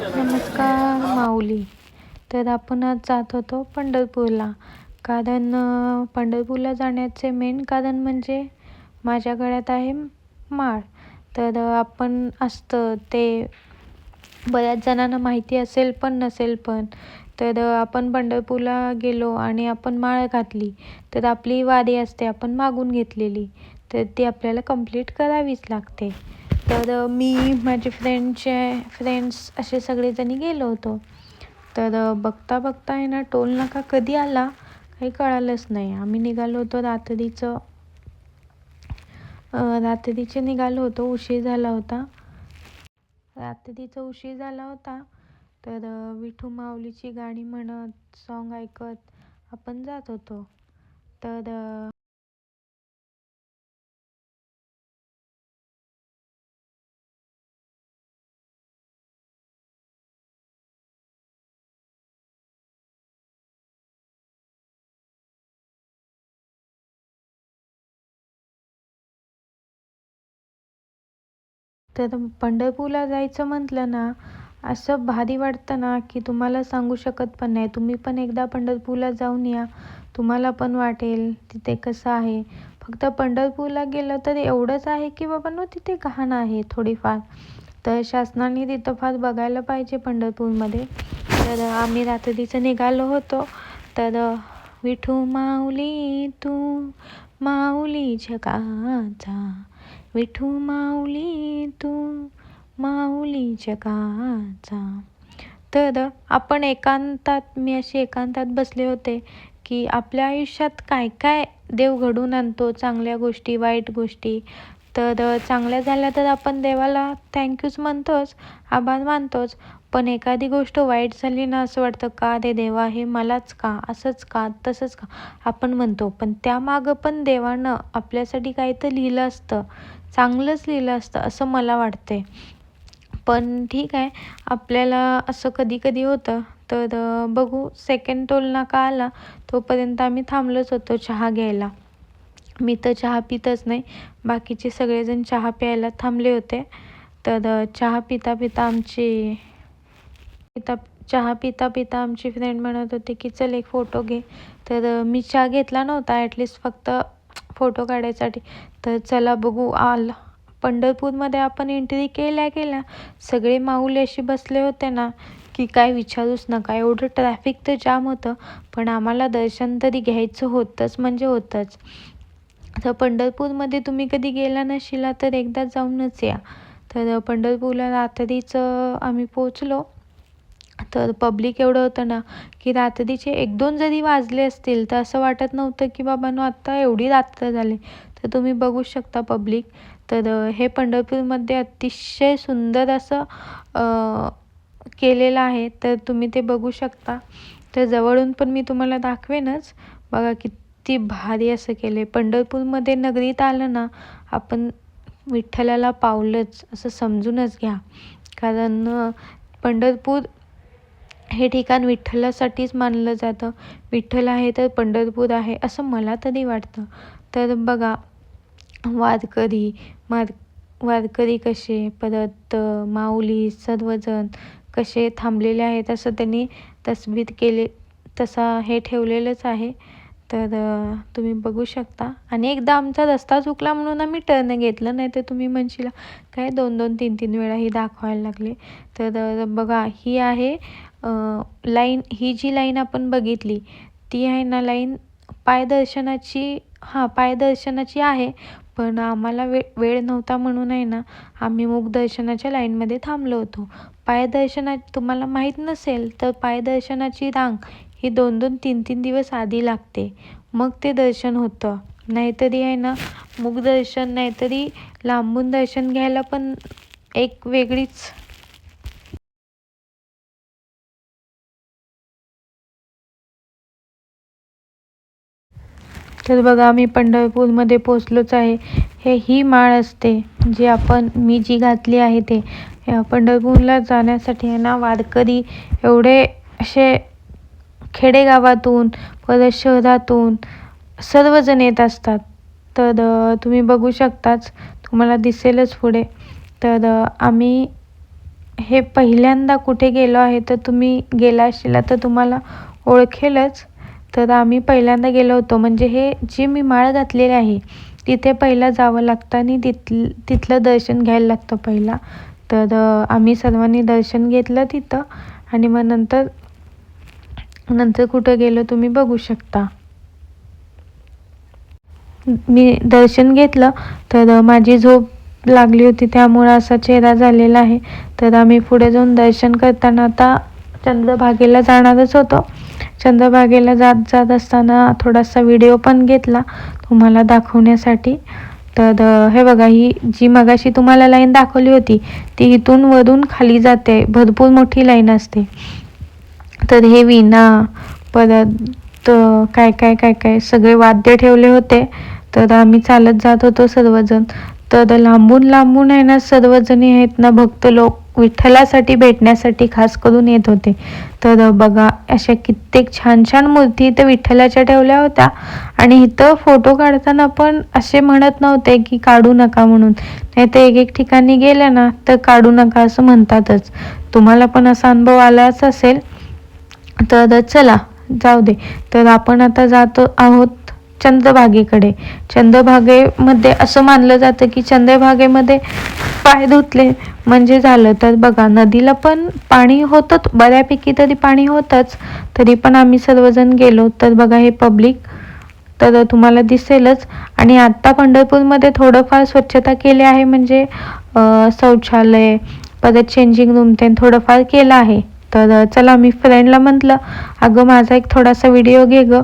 नमस्कार माऊली. तर आपण आज जात होतो पंढरपूरला. कारण पंढरपूरला जाण्याचे मेन कारण म्हणजे माझ्या गळ्यात आहे माळ. तर आपण असतं ते बऱ्याच जणांना माहिती असेल पण नसेल पण. तर आपण पंढरपूरला गेलो आणि आपण माळ घातली. तर आपली वारी असते आपण मागून घेतलेली. तर ती आपल्याला कंप्लीट करावीच लागते. तर मी माझे फ्रेंडचे फ्रेंड्स असे सगळेजणी गेलो होतो. तर बघता बघता आहे ना टोल नाका कधी आला? काही कळालंच नाही. आम्ही निघालो होतो रात्रीचं. रात्रीचे निघालो होतो उशीर झाला होता. रात्रीचा उशीर झाला होता. तर विठू माऊलीची गाणी म्हणत सॉन्ग ऐकत आपण जात होतो. तर तर पंढरपूरला जायचं म्हटलं ना असं भारी वाटतं ना की तुम्हाला सांगू शकत पण नाही. तुम्ही पण एकदा पंढरपूरला जाऊन या. तुम्हाला पण वाटेल तिथे कसं आहे. फक्त पंढरपूरला गेलं तर एवढंच आहे की बाबांनो तिथे घाण आहे थोडीफार. तर शासनाने तिथं फार बघायला पाहिजे पंढरपूरमध्ये. तर आम्ही रात्रीचं निघालो होतो. तर विठू माऊली तू माऊली जगाचा. विठू माऊली तू माऊली जगाचा. तर आपण एकांतात मी अशी एकांतात बसले होते की आपल्या आयुष्यात काय काय देव घडून आणतो चांगल्या गोष्टी वाईट गोष्टी. तर चांगल्या झाल्या तर आपण देवाला थँक्यूच म्हणतोच आभार मानतोच. पण एखादी गोष्ट वाईट झाली ना असं वाटतं का रे देवा हे मलाच का असंच का तसंच का? आपण म्हणतो. पण त्यामागं पण देवानं आपल्यासाठी काही तर लिहिलं असतं चांगलंच लिहिलं असतं असं मला वाटते पण ठीक आहे. आपल्याला असं कधी कधी होतं. तर बघू. सेकंड टोल नाका आला तोपर्यंत आम्ही थांबलोच होतो चहा घ्यायला. मी तर चहा पितच नाही. बाकीचे सगळेजण चहा प्यायला थांबले होते. तर चहा पिता पिता आमची पिता चहा पिता पिता आमची फ्रेंड म्हणत होती की चल एक फोटो घे. तर मी चहा घेतला नव्हता ॲटलिस्ट फक्त फोटो काढायसाठी. तर चला बघू आला. पंढरपूरमध्ये आपण एंट्री केल्या केल्या सगळे माऊली असे बसले होते ना की काय विचारूच नका. एवढं ट्रॅफिक तर जाम होतं पण आम्हाला दर्शन तरी घ्यायचं होतंच म्हणजे होतंच. तर पंढरपूरमध्ये तुम्ही कधी गेला नशिला तर एकदा जाऊनच या. तर पंढरपूरला रात्रीचं आम्ही पोचलो. तर पब्लिक एवढं होतं ना की रात्रीचे एक दोन जरी वाजले असतील तर असं वाटत नव्हतं की बाबांनो आत्ता एवढी रात्र झाली. तर तुम्ही बघू शकता पब्लिक तर हे पंढरपूरमध्ये अतिशय सुंदर असं केलेलं आहे. तर तुम्ही ते बघू शकता. तर जवळून पण मी तुम्हाला दाखवेनच. बघा किती भारी असं केलं आहे पंढरपूरमध्ये नगरीत आलं ना आपण विठ्ठलाला पावलंच असं समजूनच घ्या. कारण पंढरपूर हे ठिकाण विठ्ठलासाठीच मानलं जातं. विठ्ठल आहे तर पंढरपूर आहे असं मला तरी वाटतं. तर बघा वारकरी मार वारकरी कसे परत माऊली सर्वजण कसे थांबलेले आहेत असं त्यांनी तस्बीत केले तसा हे ठेवलेलंच आहे. तर तुम्ही बघू शकता. आणि एकदा आमचा रस्ता चुकला म्हणून आम्ही टर्न घेतलं नाही तर तुम्ही म्हणशील काय दोन दोन तीन तीन वेळा ही दाखवायला लागले. तर बघा ही आहे लाईन ही जी लाईन आपण बघितली ती आहे ना लाईन पायदर्शनाची हां पायदर्शनाची आहे. पण आम्हाला वे वेळ नव्हता म्हणून आहे ना आम्ही मुखदर्शनाच्या लाईनमध्ये थांबलो होतो. पायदर्शना तुम्हाला माहीत नसेल तर पायदर्शनाची रांग ही दोन दोन तीन तीन दिवस आधी लागते. मग ते दर्शन होतं. नाहीतरी आहे ना मुखदर्शन नाहीतरी लांबून दर्शन घ्यायला पण एक वेगळीच तर बघा आम्ही पंढरपूरमध्ये पोचलोच आहे. हे ही माळ असते जी आपण मी जी घातली आहे ते. पंढरपूरला जाण्यासाठी ना वारकरी एवढे असे खेडेगावातून परत शहरातून सर्वजण येत असतात. तर तुम्ही बघू शकताच तुम्हाला दिसेलच पुढे. तर आम्ही हे पहिल्यांदा कुठे गेलो आहे तर तुम्ही गेला असेल तर तुम्हाला ओळखेलच. तर आम्ही पहिल्यांदा गेलो होतो. म्हणजे हे जी मी माळ घातलेली आहे तिथे पहिला जावं लागतं आणि तिथ तिथलं दर्शन घ्यायला लागतं पहिला. तर आम्ही सर्वांनी दर्शन घेतलं तिथं आणि मग नंतर नंतर कुठं गेलो तुम्ही बघू शकता. मी दर्शन घेतलं. तर माझी झोप लागली होती त्यामुळं असा चेहरा झालेला आहे. तर आम्ही पुढे जाऊन दर्शन करताना आता चंद्रभागेला जाणारच होतो. चंद्रभागेला जात जात असताना थोडासा व्हिडिओ पण घेतला तुम्हाला दाखवण्यासाठी. तर हे बघा ही जी मगाशी तुम्हाला लाईन दाखवली होती ती इथून वरून खाली जाते. भरपूर मोठी लाईन असते. तर हे विना परत काय काय काय काय सगळे वाद्य ठेवले होते. तर आम्ही चालत जात होतो सर्वजण. तर लांबून लांबून आहे ना सर्वजणी आहेत ना भक्त लोक. विठ्ठलासाठी भेटण्यासाठी खास करून येत होते. तर बघा अशा कित्येक छान छान मूर्ती इथं विठ्ठलाच्या ठेवल्या होत्या. आणि इथं फोटो काढताना पण असे म्हणत नव्हते की काढू नका म्हणून. नाही तर एक एक ठिकाणी गेल्या ना तर काढू नका असं म्हणतातच. तुम्हाला पण असा अनुभव आलाच असेल. तर चला जाऊ दे. तर आपण आता जातो आहोत चंद्रभागेकडे. चंद्रभागेमध्ये असं मानलं जातं की चंद्रभागेमध्ये पाय धुतले. म्हणजे झालं तर बघा नदीला पण पाणी होतं बऱ्यापैकी तरी पाणी होतंच. तरी पण आम्ही सर्वजण गेलो. तर बघा हे पब्लिक तर तुम्हाला दिसेलच. आणि आत्ता पंढरपूरमध्ये थोडंफार स्वच्छता केली आहे. म्हणजे शौचालय परत चेंजिंग रूम ते थोडंफार केलं आहे. तर चला मी फ्रेंडला म्हटलं अगं माझा एक थोडासा व्हिडिओ घे गं.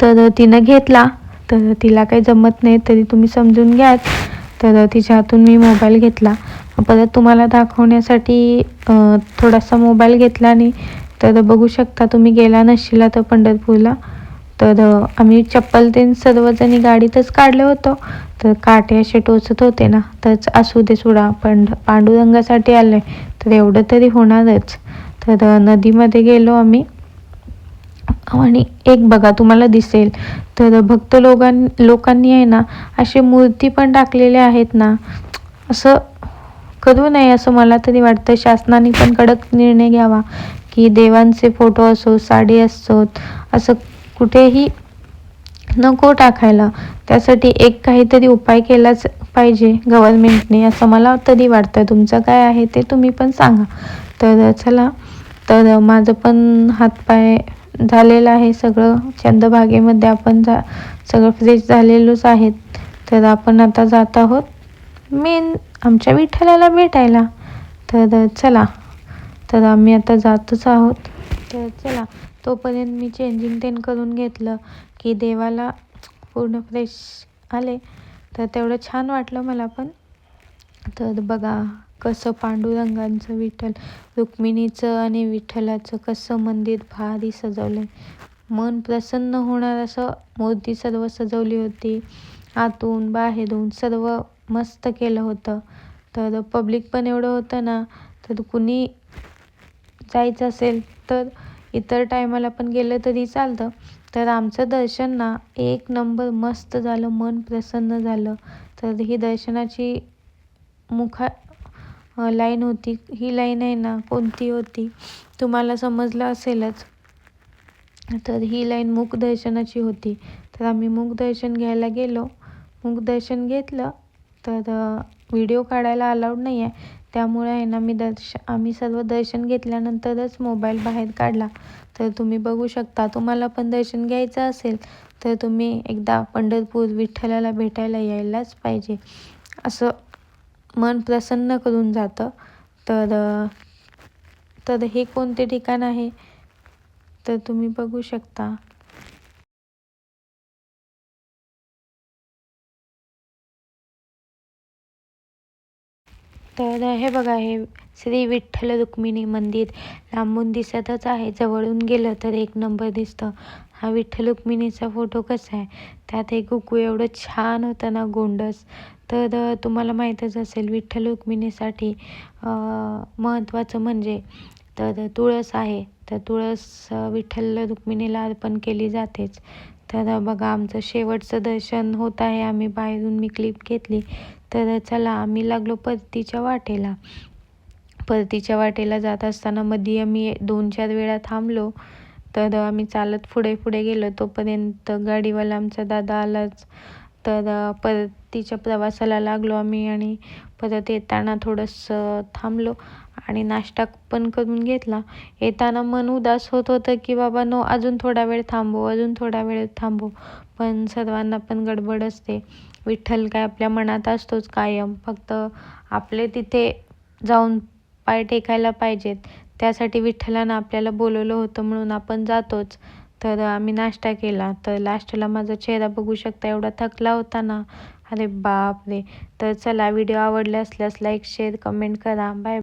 तर तिनं घेतला. तर तिला काही जमत नाही तरी तुम्ही समजून घ्याच तर तिच्या हातून मी मोबाईल घेतला. परत तुम्हाला दाखवण्यासाठी थोडासा मोबाईल घेतला आणि तर बघू शकता तुम्ही गेला नसशिला तर पंढरपूरला. तर आम्ही चप्पल ते सर्वजणी गाडीतच काढलं होतं. तर काटे असे टोचत होते ना तर असू दे सोडा पण पांडुरंगासाठी आले तर एवढं तरी होणारच. तर नदीमध्ये गेलो आम्ही. आणि एक बघा तुम्हाला दिसेल. तर भक्त लोकां लोकांनी आहे ना असे मूर्ती पण टाकलेल्या आहेत ना. असं करू नये असं मला तरी वाटतं. शासनाने पण कडक निर्णय घ्यावा की देवांचे फोटो असो साडी असोत असं कुठेही नको टाकायला. त्यासाठी एक काहीतरी उपाय केलाच पाहिजे गव्हर्मेंटने असं मला तरी वाटतं. तुमचं काय आहे ते तुम्ही पण सांगा. तर चला तर माझं पण हातपाय झालेलं आहे. सगळं चंद्रभागेमध्ये आपण जा सगळं फ्रेश झालेलोच आहेत. तर आपण आता जात आहोत मेन आमच्या विठ्ठलाला भेटायला. तर चला. तर आम्ही आता जातच आहोत. तर चला. तोपर्यंत मी चेंजिंग तेन करून घेतलं की देवाला पूर्ण फ्रेश आले. तर तेवढं छान वाटलं मला पण. तर बघा. कसं पांडुरंगांचं विठ्ठल रुक्मिणीचं आणि विठ्ठलाचं कसं मंदिर भारी सजवलं आहे मन प्रसन्न होणार असं मूर्ती सर्व सजवली होती. आतून बाहेरून सर्व मस्त केलं होतं. तर पब्लिक पण एवढं होतं ना तर कुणी जायचं असेल तर इतर टायमाला पण गेलं तरी चालतं. तर आमचं दर्शन ना एक नंबर मस्त झालं मन प्रसन्न झालं. तर ही दर्शनाची मुखा लाईन होती. ही लाईन आहे ना कोणती होती? तुम्हाला समजलं असेलच. तर ही लाईन मुखदर्शनाची होती. तर आम्ही मुखदर्शन घ्यायला गेलो. मुखदर्शन घेतलं. तर व्हिडिओ काढायला अलाउड नाही आहे त्यामुळे आहे ना मी दर्श आम्ही सर्व दर्शन घेतल्यानंतरच मोबाईल बाहेर काढला. तर तुम्ही बघू शकता तुम्हाला पण दर्शन घ्यायचं असेल तर तुम्ही एकदा पंढरपूर विठ्ठलाला भेटायला यायलाच पाहिजे. असं मन प्रसन्न करून जातं. तर तर हे कोणते ठिकाण आहे? तर तुम्ही बघू शकता. तर हे बघा हे श्री विठ्ठल रुक्मिणी मंदिर. लांबून दिसतच आहे. जवळून गेलं तर एक नंबर दिसतं. हा विठ्ठल रुक्मिणीचा फोटो कसा आहे? त्यात एक गुकू एवढं छान होतं ना गोंडस. तर तुम्हाला माहीतच असेल विठ्ठल रुक्मिणीसाठी महत्त्वाचं म्हणजे तर तुळस आहे. तर तुळस विठ्ठल रुक्मिणीला अर्पण केली जातेच. तर बघा आमचं शेवटचं दर्शन होत आहे. आम्ही बाहेरून मी क्लिप घेतली. तर चला आम्ही लागलो परतीच्या वाटेला. परतीच्या वाटेला जात असताना मध्ये आम्ही दोन चार वेळा थांबलो. तर आम्ही चालत पुढे पुढे गेलो. तोपर्यंत गाडीवाला आमचा दादा आलाच. तर परतीच्या प्रवासाला लागलो आम्ही आणि परत येताना थोडंसं थांबलो आणि नाश्ता पण करून घेतला. येताना मन उदास होत होतं की बाबा नो अजून थोडा वेळ थांबू अजून थोडा वेळ थांबू. पण सर्वांना पण गडबड असते. विठ्ठल काय आपल्या मनात असतोच कायम. फक्त आपले तिथे जाऊन पाय टेकायला पाहिजेत. त्यासाठी विठ्ठलानं आपल्याला बोलवलं होतं म्हणून आपण जातोच. तर आम्ही नाश्ता केला. तर लास्टला माझा चेहरा बघू शकता एवढा थकला होता ना. अरे बाप रे तर चला व्हिडिओ आवडले असल्यास लाईक शेअर कमेंट करा. बाय